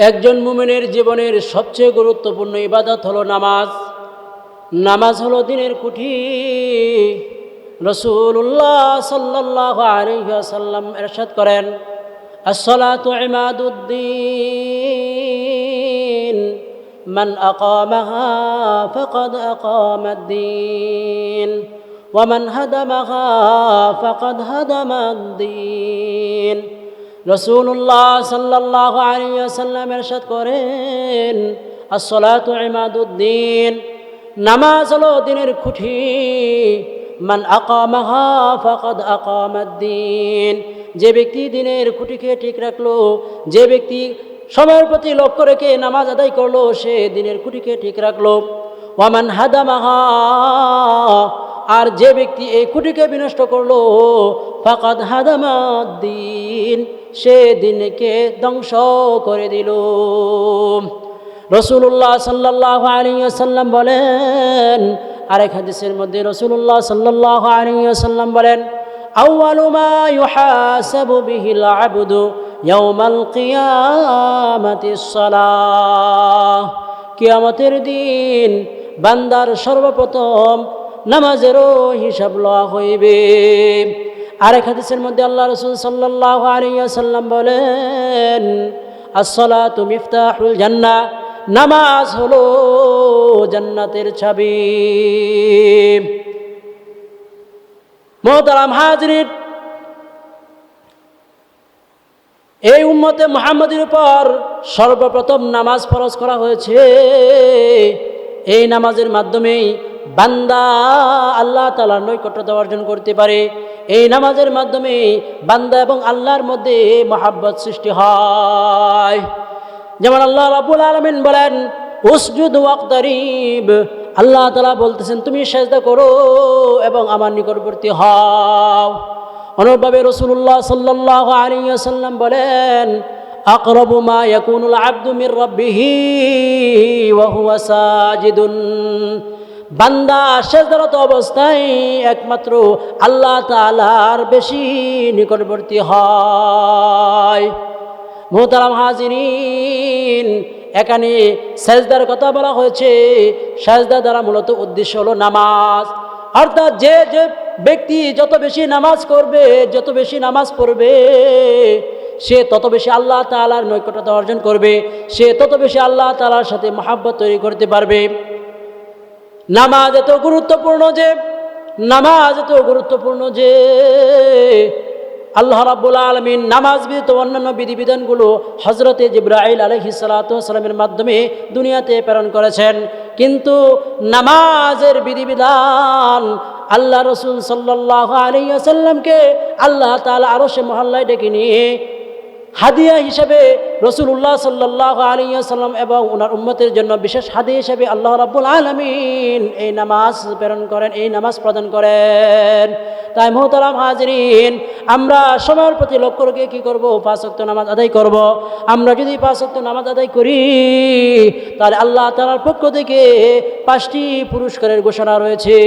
একজন মুমিনের জীবনের সবচেয়ে গুরুত্বপূর্ণ ইবাদত হলো নামাজ নামাজ হলো দিনের কুঠি রসুল্লাহ সাল্লাহ আলহাসাল্লাম এরশাদ করেন আসসালাতু ইমাদুদ্দিন من أقامها فقد أقام الدين ومن هدمها فقد هدم الدين রসুল্লাহ সাল্লাহ আলিয়া সাল্লাম এরশাদ করেন আসলাত ইমাদুদ্দিন নামাজ হলো দিনের খুঁটি। মান আকামাহা ফকদ আকামাদ্দিন যে ব্যক্তি দিনের খুঁটিকে ঠিক রাখল, যে ব্যক্তি সময়ের প্রতি লক্ষ্য রেখে নামাজ আদায় করল, সে দিনের খুঁটিকে ঠিক রাখল। ওয়ামান হাদামাহা আর যে ব্যক্তি এই খুঁটিকে বিনষ্ট করল ফাকাদ হাদামাদ্দিন সে দিনকে ধ্বংস করে দিল। রসুল্লাহ সাল্লাহ আলিয়াল্লাম বলেন, আরেক হাদিসের মধ্যে রসুল্লাহ সাল্লাহ আলিয়াল্লাম বলেন কিয়ামতের দিন বান্দার সর্বপ্রথম নামাজেরও হিসাব লওয়া হইবে। আরেক হাদিসের মধ্যে আল্লাহ রসুল সাল্লাহ আলিয়াল্লাম বলেন, আসসালাতু মিফতাহুল জান্না নামাজ হলো জান্নাতের ছাবি মোহতারাম হাজরির এই উম্মতে মোহাম্মদের উপর সর্বপ্রথম নামাজ ফরজ করা হয়েছে। এই নামাজের মাধ্যমেই বান্দা আল্লাহ তালার নৈকট্যতা অর্জন করতে পারে। এই নামাজের মাধ্যমে বান্দা এবং আল্লাহর মধ্যে মহাব্বত সৃষ্টি হয়। যেমন আল্লাহ রাবুল আলমিন বলেন, উসজুদ ওয়াক্তারিব। আল্লাহ তালা বলতেছেন, তুমি সেজদা করো এবং আমার নিকটবর্তী হও। অনুরূপভাবে রসুল্লাহ সাল্লাহ আলিয়াল্লাম বলেন, আকরবু মা ইয়াকুনুল আব্দু মির রাব্বিহি ওয়া হুয়া সাজিদুন। বান্দা শেষদারত অবস্থায় একমাত্র আল্লাহ তালার বেশি নিকটবর্তী হয়। মোহতারাম হাজিরিন, এখানে সেজদার কথা বলা হয়েছে। সেজদা দ্বারা মূলত উদ্দেশ্য হলো নামাজ। অর্থাৎ যে যে ব্যক্তি যত বেশি নামাজ করবে, যত বেশি নামাজ পড়বে, সে তত বেশি আল্লাহ তালার নৈকটতা অর্জন করবে। সে তত বেশি আল্লাহ তালার সাথে মহাব্বত তৈরি করতে পারবে। নামাজ এত গুরুত্বপূর্ণ যে, নামাজ এত গুরুত্বপূর্ণ যে, আল্লাহ রাব্বুল আলমিন নামাজ বিধিত অন্যান্য বিধিবিধানগুলো হজরতে জিব্রাইল আলহি সালাতামের মাধ্যমে দুনিয়াতে প্রেরণ করেছেন। কিন্তু নামাজের বিধিবিধান আল্লাহ রসুল সাল্লাহ আলিয়াসাল্লামকে আল্লাহ তালা আরও সে মহল্লায় ডেকে নিয়ে হাদিয়া হিসেবে রসুল্লাহ সাল্লাহ আলিয়াল্লাম এবং ওনার উম্মতের জন্য বিশেষ হাদিয়া হিসেবে আল্লাহ রাব্বুল আলমিন এই নামাজ প্রেরণ করেন, এই নামাজ প্রদান করেন। তাই মোহতারাম হাজরিন, আমরা সময়ের প্রতি লক্ষ্য রেখে কী করব? পাঁচক্ত নামাজ আদায় করব। আমরা যদি পাঁচক্ত নামাজ আদায় করি, তাহলে আল্লাহ তালার পক্ষ থেকে পাঁচটি পুরস্কারের ঘোষণা রয়েছে।